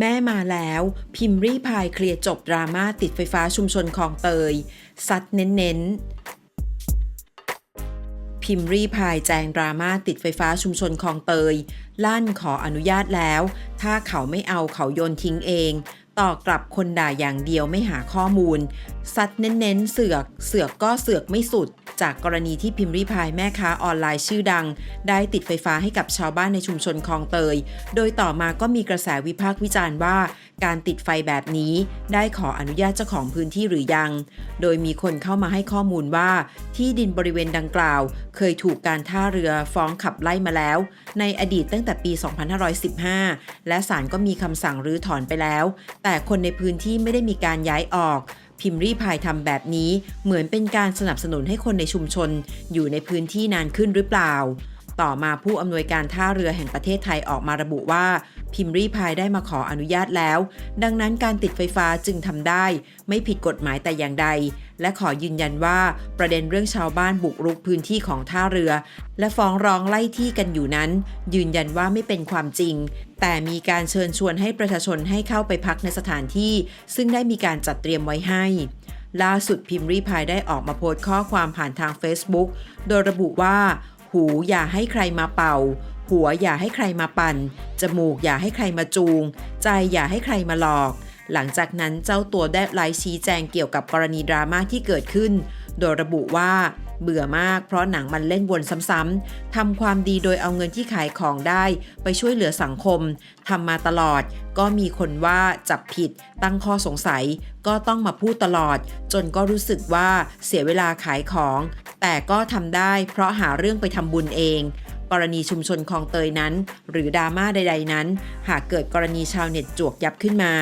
แม่มาแล้ว พิมพ์รีพายเคลียร์จบดราม่าติดไฟฟ้าชุมชนคลองเตย ซัดเน้นๆ พิมพ์รีพายแจงดราม่าติดไฟฟ้าชุมชนคลองเตย ลั่นขออนุญาตแล้ว ถ้าเขาไม่เอาเขาโยนทิ้งเอง ต่อกลับคนด่าอย่างเดียวไม่หาข้อมูล ซัดเน้นๆ เสือก เสือกก็เสือกไม่สุด จากกรณีที่พิมพ์รีพายแม่ค้าออนไลน์ชื่อดัง ได้ติดไฟฟ้าให้กับชาวบ้านในชุมชนคลองเตย โดยต่อมาก็มีกระแสวิพากษ์วิจารณ์ว่า การติดไฟแบบนี้ได้ขออนุญาตเจ้าของพื้นที่หรือยัง โดยมีคนเข้ามาให้ข้อมูลว่า ที่ดินบริเวณดังกล่าว เคยถูกการท่าเรือฟ้องขับไล่มาแล้ว ในอดีตตั้งแต่ปี 2515 และศาลก็มีคำสั่งรื้อถอนไปแล้ว แต่คนในพื้นที่ไม่ได้มีการย้ายออก พิมพ์รีพายทำแบบนี้เหมือนเป็นการสนับสนุนให้คนในชุมชน อยู่ในพื้นที่นานขึ้นหรือเปล่า ต่อมาผู้อำนวยการท่าเรือแห่งประเทศไทยออกมาระบุว่า พิมพ์รีพายได้มาขออนุญาตแล้ว ดังนั้นการติดไฟฟ้าจึงทำได้ ไม่ผิดกฎหมายแต่อย่างใด และขอยืนยันว่าประเด็นเรื่องชาวบ้านบุกรุกพื้นที่ของท่าเรือ และฟ้องร้องไล่ที่กันอยู่นั้น ยืนยันว่าไม่เป็นความจริง แต่มีการเชิญชวนให้ประชาชนให้เข้าไปพักในสถานที่ ซึ่งได้มีการจัดเตรียมไว้ให้ล่าสุดพิมพ์รีพายได้ออกมาโพสต์ข้อความผ่านทาง Facebook โดยระบุว่า หูอย่าให้ใครมาเป่า หัวอย่าให้ใครมาปั่น จมูกอย่าให้ใครมาจูง ใจอย่าให้ใครมาหลอก หลังจากนั้นเจ้าตัวได้ไลฟ์ชี้แจงเกี่ยวกับกรณีดราม่าที่เกิดขึ้น โดยระบุว่าเบื่อมากเพราะหนังมันเล่นวนซ้ำๆทำความดีโดยเอาเงินที่ขายของได้ไปช่วยเหลือสังคม ทำมาตลอด ก็มีคนว่าจับผิด ตั้งข้อสงสัย ก็ต้องมาพูดตลอด จนก็รู้สึกว่าเสียเวลาขายของ แต่ก็ทำได้เพราะหาเรื่องไปทำบุญเอง กรณีชุมชนคลองเตยนั้น หรือดราม่าใด ๆ นั้น หากเกิดกรณีชาวเน็ตจวกยับขึ้นมา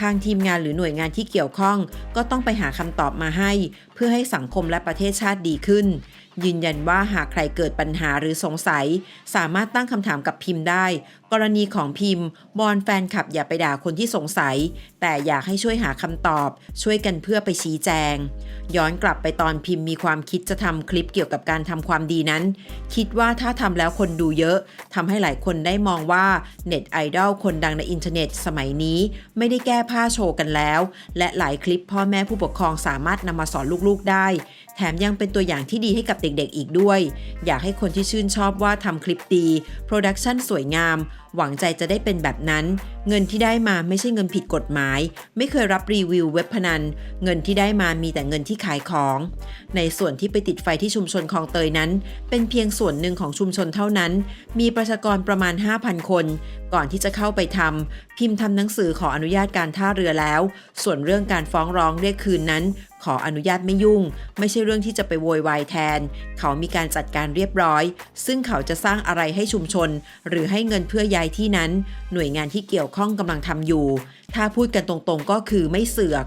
ทางทีมงานหรือหน่วยงานที่เกี่ยวข้อง ก็ต้องไปหาคำตอบมาให้ เพื่อให้สังคมและประเทศชาติดีขึ้น ยืนยันว่าหากใครเกิดปัญหาหรือสงสัย สามารถตั้งคำถามกับพิมพ์ได้ กรณีของพิมพ์บอนแฟนคลับอย่าไปด่าคนที่สงสัย แต่อยากให้ช่วยหาคำตอบ ช่วยกันเพื่อไปชี้แจง ย้อนกลับไปตอนพิมพ์มีความคิดจะทำคลิปเกี่ยวกับการทำความดีนั้น คิดว่าถ้าทำแล้วคนดูเยอะทำให้หลายคนได้มองว่าเน็ตไอดอลคนดังในอินเทอร์เน็ตสมัยนี้ ไม่ได้แก้ผ้าโชว์กันแล้ว และหลายคลิปพ่อแม่ผู้ปกครองสามารถนำมาสอนลูกๆได้แถมยังเป็นตัวอย่างที่ดีให้กับเด็กๆอีกด้วย อยากให้คนที่ชื่นชอบว่าทำคลิปดี โปรดักชันสวยงาม หวังใจจะได้เป็นแบบนั้น เงินที่ได้มาไม่ใช่เงินผิดกฎหมาย ไม่เคยรับรีวิวเว็บพนัน เงินที่ได้มามีแต่เงินที่ขายของ ในส่วนที่ไปติดไฟที่ชุมชนคลองเตยนั้น เป็นเพียงส่วนหนึ่งของชุมชนเท่านั้น มีประชากรประมาณ 5,000 คน ก่อนที่จะเข้าไปทำพิมพ์ทำหนังสือขออนุญาตการท่าเรือแล้ว ส่วนเรื่องการฟ้องร้องเรียกคืนนั้น ขออนุญาตไม่ยุ่ง ไม่ใช่เรื่องที่จะไปโวยวายแทน เขามีการจัดการเรียบร้อย ซึ่งเขาจะสร้างอะไรให้ชุมชน หรือให้เงินเพื่อย้ายที่นั้น หน่วยงานที่เกี่ยวข้องกำลังทำอยู่ ถ้าพูดกันตรงๆก็คือไม่เสือก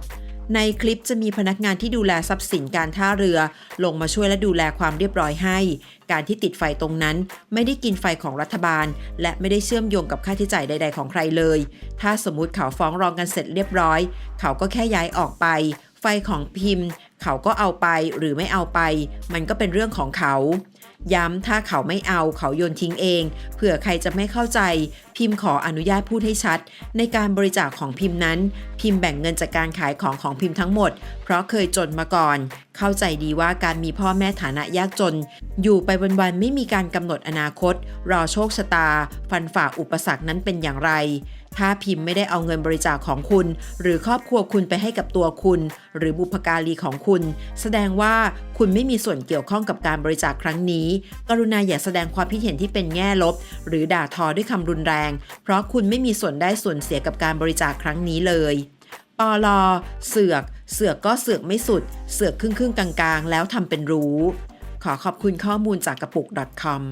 ในคลิปจะมีพนักงานที่ดูแลทรัพย์สินการท่าเรือ ลงมาช่วยและดูแลความเรียบร้อยให้ การที่ติดไฟตรงนั้น ไม่ได้กินไฟของรัฐบาล และไม่ได้เชื่อมโยงกับค่าใช้จ่ายใด ๆ ของใครเลย ถ้าสมมุติเขาฟ้องร้องกันเสร็จเรียบร้อย เขาก็แค่ย้ายออกไป ไฟของพิมพ์ เขาก็เอาไปหรือไม่เอาไป มันก็เป็นเรื่องของเขา ย้ำถ้าเขาไม่เอาเขาโยนทิ้งเอง เผื่อใครจะไม่เข้าใจ พิมพ์ขออนุญาตพูดให้ชัด ในการบริจาคของพิมพ์นั้น พิมพ์แบ่งเงินจากการขายของของพิมพ์ทั้งหมด เพราะเคยจนมาก่อน เข้าใจดีว่าการมีพ่อแม่ฐานะยากจน อยู่ไปวันๆไม่มีการกำหนดอนาคต รอโชคชะตา ฟันฝ่าอุปสรรคนั้นเป็นอย่างไร ถ้าพิมพ์ไม่ได้เอาเงินบริจาคของคุณ หรือครอบครัวคุณไปให้กับตัวคุณ หรือบุพการีของคุณ แสดงว่าคุณไม่มีส่วนเกี่ยวข้องกับการบริจาคครั้งนี้ กรุณาอย่าแสดงความคิดเห็นที่เป็นแง่ลบ หรือด่าทอด้วยคำรุนแรง เพราะคุณไม่มีส่วนได้ส่วนเสียกับการบริจาคครั้งนี้เลยปอลอเสือก เสือกก็เสือกไม่สุด เสือกครึ่งครึ่งๆกลางๆ แล้วทำเป็นรู้ ขอขอบคุณข้อมูลจากกระปุก .com